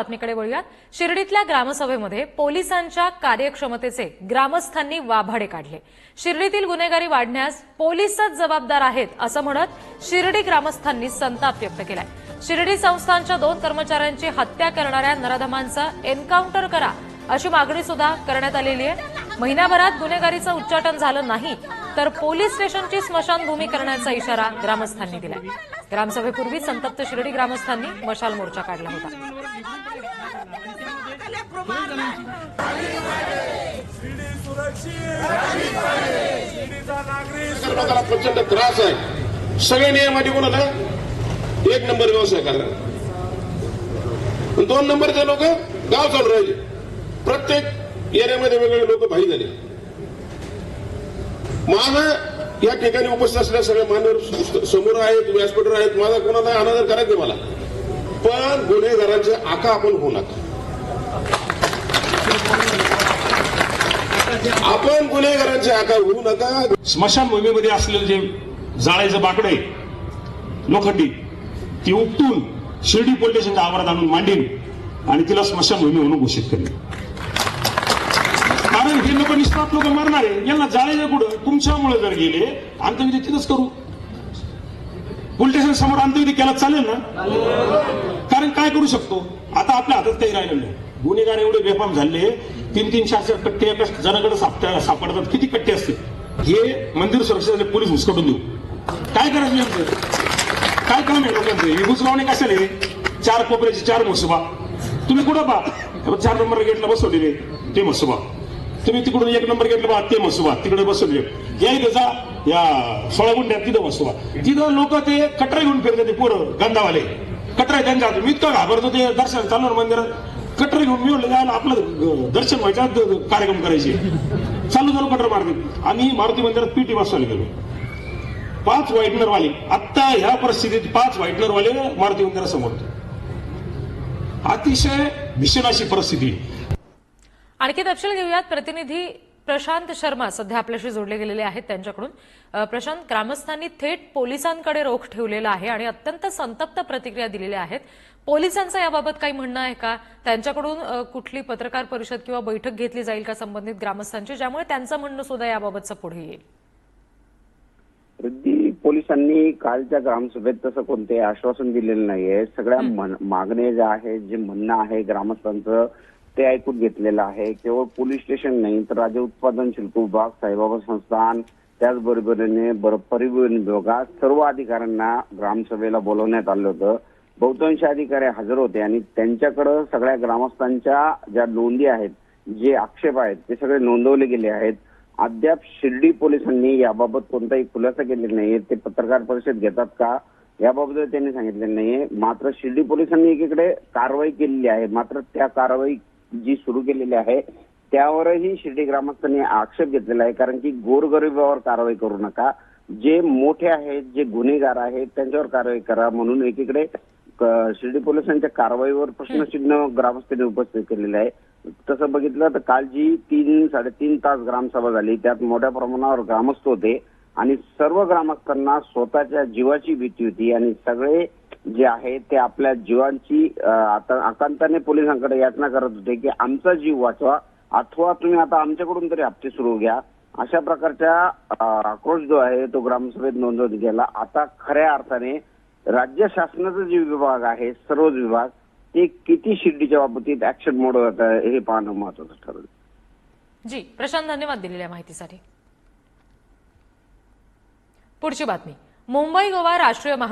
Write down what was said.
बातमीकडे वळूयात. शिर्डीतल्या ग्रामसभेमध्ये पोलिसांच्या कार्यक्षमतेचे ग्रामस्थांनी वाभाडे काढले. शिर्डीतील गुन्हेगारी वाढण्यास पोलीसच जबाबदार आहेत असं म्हणत शिर्डी ग्रामस्थांनी संताप व्यक्त केलाय. शिर्डी संस्थांच्या दोन कर्मचाऱ्यांची हत्या करणाऱ्या नराधमांचा एन्काउंटर करा अशी मागणी सुद्धा करण्यात आलेली आहे. महिनाभरात गुन्हेगारीचं उच्चाटन झालं नाही तर पोलीस स्टेशनची स्मशानभूमी करण्याचा इशारा ग्रामस्थांनी दिला ग्रामसभेपूर्वी संतप्त शिर्डी ग्रामस्थांनी मशाल मोर्चा काढला होता. लोकांना प्रचंड त्रास आहे. सगळे नियमाटी कोणाला एक नंबर व्यवसाय करा दोन नंबरचे लोक गाव चालू राहिले. प्रत्येक एरियामध्ये वेगवेगळे लोक भाई झाले माझा या ठिकाणी उपस्थित असलेल्या सगळ्या मान्यवर समोर आहेत व्यासपीठावर आहेत. माझा कोणाला अनादर करायचं मला. पण गुन्हेगारांचे आका आपण होऊ नका. आपण गुन्हेगारांचे आकार होऊ नका. स्मशानभूमीमध्ये असलेलं जे जाळायचं बाकडे आहे लोखंडी ती उपटून शिर्डी पोलीस स्टेशनच्या आवारात आणून मांडीन आणि तिला स्मशानभूमी म्हणून घोषित करेन. कारण हे लोक निष्पाप लोक मरणार आहे. यांना जाळायचं कुठं तुमच्यामुळे जर गेले अंत्यविधी तिथंच करू. पोलीस स्टेशन समोर अंत्यविधी केला चालेल ना? कारण काय करू शकतो? आता आपल्या हातात काही राहिलेलं नाही. गुन्हेगार एवढे बेफाम झाले तीन तीन चार चार कट्टे एका जणाकडे सापडतात. किती कट्टे असते हे मंदिर सुरक्षेचे पोलीस हुसकटून देऊ. काय करायचं यांचं काय काम आहे लोकांचं? हे घुसलावणे कशाले? आहे? चार कोपऱ्याची चार म्हसोबा. तुम्ही कुठं पा चार नंबर गेटला बसवलेले ते म्हसोबा. तुम्ही तिकडून एक नंबर गेटला पहा ते म्हसोबा. तिकडे बसवले या इथे जा. या सोळा गुंड्यात तिथं म्हसोबा. तिथं लोक ते कटरा घेऊन फिरतात ते पोरं गंधावाले. कटरा त्यांच्या मी इतकं घाबरतो ते दर्शन चालणार मंदिरात. कटर घेऊन मी जायला आपलं दर्शन व्हायच्या कार्यक्रम करायचे. चालू चालू कटर मारते आम्ही मारुती मंदिरात पीटी बसवायला गेलो. पाच व्हाईटनरवाले आत्ता ह्या परिस्थितीत पाच व्हाईटनरवाले मारुती मंदिरासमोर अतिशय भीषण अशी परिस्थिती. आणखी तपशील घेऊयात. प्रतिनिधी प्रशांत शर्मा सध्या आपल्याशी जोडले गेलेले आहेत त्यांच्याकडून. प्रशांत ग्रामस्थांनी थेट पोलिसांकडे रोख ठेवलेला आहे आणि अत्यंत संतप्त प्रतिक्रिया दिलेल्या आहेत. पोलिसांचं याबाबत काही म्हणणं आहे का? त्यांच्याकडून कुठली पत्रकार परिषद किंवा बैठक घेतली जाईल का संबंधित ग्रामस्थांची? ज्यामुळे त्यांचं म्हणणं सुद्धा याबाबतचं पुढे येईल. वृद्धी पोलिसांनी कालच्या ग्रामसभेत तसं कोणते आश्वासन दिलेलं नाहीये. सगळ्या मागण्या ज्या आहेत जे म्हणणं आहे ग्रामस्थांचं ते ऐकून घेतलेलं आहे. केवळ पोलीस स्टेशन नाही तर राज्य उत्पादन शुल्क विभाग साईबाबा संस्थान त्याचबरोबरीने बर- परिवहन विभागात सर्व अधिकाऱ्यांना ग्रामसभेला बोलवण्यात आलं होतं. बहुतांश अधिकारी हजर होते आणि त्यांच्याकडं सगळ्या ग्रामस्थांच्या ज्या नोंदी आहेत जे आक्षेप आहेत ते सगळे नोंदवले गेले आहेत. अद्याप शिर्डी पोलिसांनी याबाबत कोणताही खुलासा केलेला नाहीये. ते पत्रकार परिषद घेतात का याबाबत त्यांनी सांगितलेलं नाहीये. मात्र शिर्डी पोलिसांनी एकीकडे कारवाई केलेली आहे. मात्र त्या कारवाई जी सुरू केलेली आहे त्यावरही शिर्डी ग्रामस्थांनी आक्षेप घेतलेला आहे. कारण की गोरगरिबावर कारवाई करू नका. जे मोठे आहेत जे गुन्हेगार आहेत त्यांच्यावर कारवाई करा म्हणून एकीकडे शिर्डी पोलिसांच्या कारवाईवर प्रश्नचिन्ह ग्रामस्थांनी उपस्थित केलेलं आहे. तसं बघितलं तर काल जी तीन साडेतीन तास ग्रामसभा झाली त्यात मोठ्या प्रमाणावर ग्रामस्थ होते आणि सर्व ग्रामस्थांना स्वतःच्या जीवाची भीती होती आणि सगळे जे आहे ते आपल्या जीवांची आता आकांताने पोलिसांकडे याचना करत होते की आमचा जीव वाचवा अथवा तुम्ही आता आमच्याकडून तरी हप्ते सुरू घ्या. अशा प्रकारच्या आक्रोश जो आहे तो ग्रामसभेत नोंदवत गेला आता खऱ्या अर्थाने राज्य शासनाचा जे विभाग आहे सर्वच विभाग ते किती शिर्डीच्या बाबतीत ऍक्शन मोड आहे हे पाहणं महत्वाचं ठरलं. जी प्रशांत धन्यवाद दिलेल्या माहितीसाठी. पुढची बातमी. मुंबई गोवा राष्ट्रीय महा